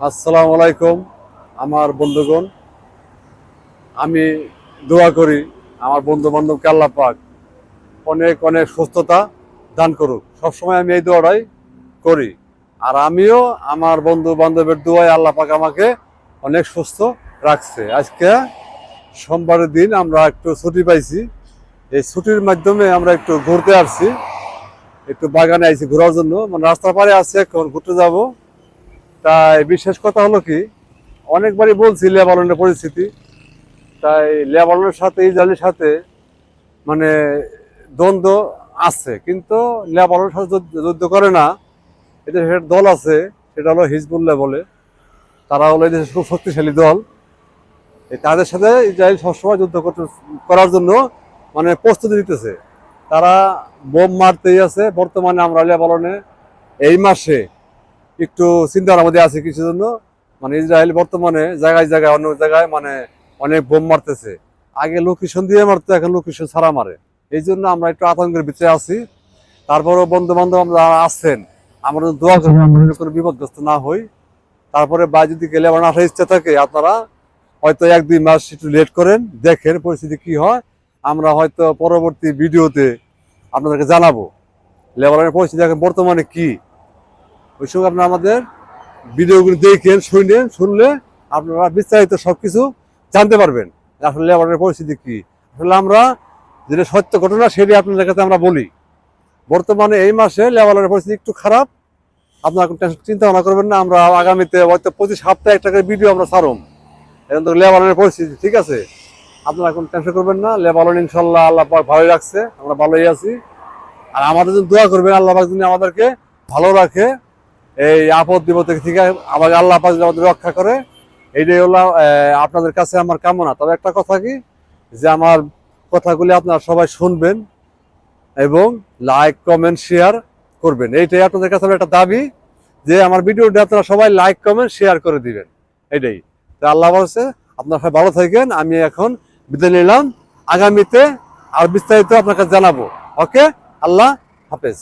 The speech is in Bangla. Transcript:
আসসালামু আলাইকুম, আমার বন্ধুগণ। আমি দোয়া করি আমার বন্ধু বান্ধবকে আল্লাহ পাক অনেক অনেক সুস্থতা দান করুক। সবসময় আমি এই দোয়াটাই করি। আর আমিও আমার বন্ধু বান্ধবের দোয়ায় আল্লাহ পাক আমাকে অনেক সুস্থ রাখছে। আজকে সোমবারের দিন আমরা একটু ছুটি পাইছি। এই ছুটির মাধ্যমে আমরা একটু ঘুরতে আসছি। একটু বাগানে আইছি ঘোরার জন্য। মানে রাস্তার পারে আছে, এখন ঘুরতে যাব। তাই বিশেষ কথা হলো কি, অনেকবারই বলছি লেবাননের পরিস্থিতি। তাই লেবাননের সাথে ইসরায়েলের সাথে মানে দ্বন্দ্ব আছে, কিন্তু লেবাননের সাথে যুদ্ধ- করে না। এটা একটা দল আছে, সেটা হলো হিজবুল্লাহ বলে। তারা হলো এই দেশের খুব শক্তিশালী দল। তাদের সাথে ইসরায়েল সবসময় যুদ্ধ করতে, করার জন্য মানে প্রস্তুতি নিতেছে। তারা বোম মারতেই আছে। বর্তমানে আমরা লেবাননে এই মাসে একটু চিন্তার মধ্যে আছে কিছু জন্য মানে ইসরায়েল বর্তমানে জায়গায় জায়গায়, অন্য জায়গায় মানে অনেক বোম মারতেছে। আগে লোকেশন দিয়ে মারতো, এখন লোকেশন ছাড়া মারে। এই জন্য আমরা একটু আতঙ্কের ভিতরে আছি। তারপরেও বন্ধু বান্ধব আমরা আছেন, আমরা দোয়া করি, আমরা কোনো বিপদগ্রস্ত না হই। তারপরে বা যদি গেলে আমার আসার ইচ্ছা থাকে, আপনারা হয়তো এক দুই মাস একটু লেট করেন, দেখেন পরিস্থিতি কি হয়। আমরা হয়তো পরবর্তী ভিডিওতে আপনাদেরকে জানাব। লেবারের পরিস্থিতি এখন বর্তমানে কি? ওই সঙ্গে আপনারা আমাদের ভিডিওগুলো দেখেন শুনেন শুনলে আপনারা বিস্তারিত সবকিছু জানতে পারবেন আসলে লেবারের পরিস্থিতি কি। আসলে আমরা যেটা সত্য ঘটনা সেটি আপনাদের কাছে আমরা বলি। বর্তমানে এই মাসে লেবারের পরিস্থিতি একটু খারাপ। আপনার চিন্তা ভাবনা করবেন না, আমরা আগামীতে হয়তো প্রতি সপ্তাহে একটা করে ভিডিও আমরা ছাড়ুম। এখন তো লেবাননের পরিস্থিতি, ঠিক আছে? আপনারা এখন টেনশন করবেন না লেবানন ইনশাল্লাহ আল্লাহ ভালোই রাখছে, আমরা ভালোই আছি। আর আমাদের জন্য দোয়া করবেন, আল্লাহ যিনি আমাদেরকে ভালো রাখে। এই আপদ বিপদ থেকে আমাকে আল্লাহ পাক আমাদের রক্ষা করে। এইটাই হলো আপনাদের কাছে আমার কামনা। তবে একটা কথা কি, যে আমার কথাগুলি আপনারা সবাই শুনবেন এবং লাইক, কমেন্ট, শেয়ার করবেন। এইটাই আপনাদের কাছে একটা দাবি, যে আমার ভিডিওটা আপনারা সবাই লাইক, কমেন্ট, শেয়ার করে দিবেন। এটাই। তো আল্লাহ বলছে, আপনারা সবাই ভালো থাকেন, আমি এখন বিদায় নিলাম। আগামীতে আর বিস্তারিত আপনাকে জানাব। ওকে? আল্লাহ হাফেজ।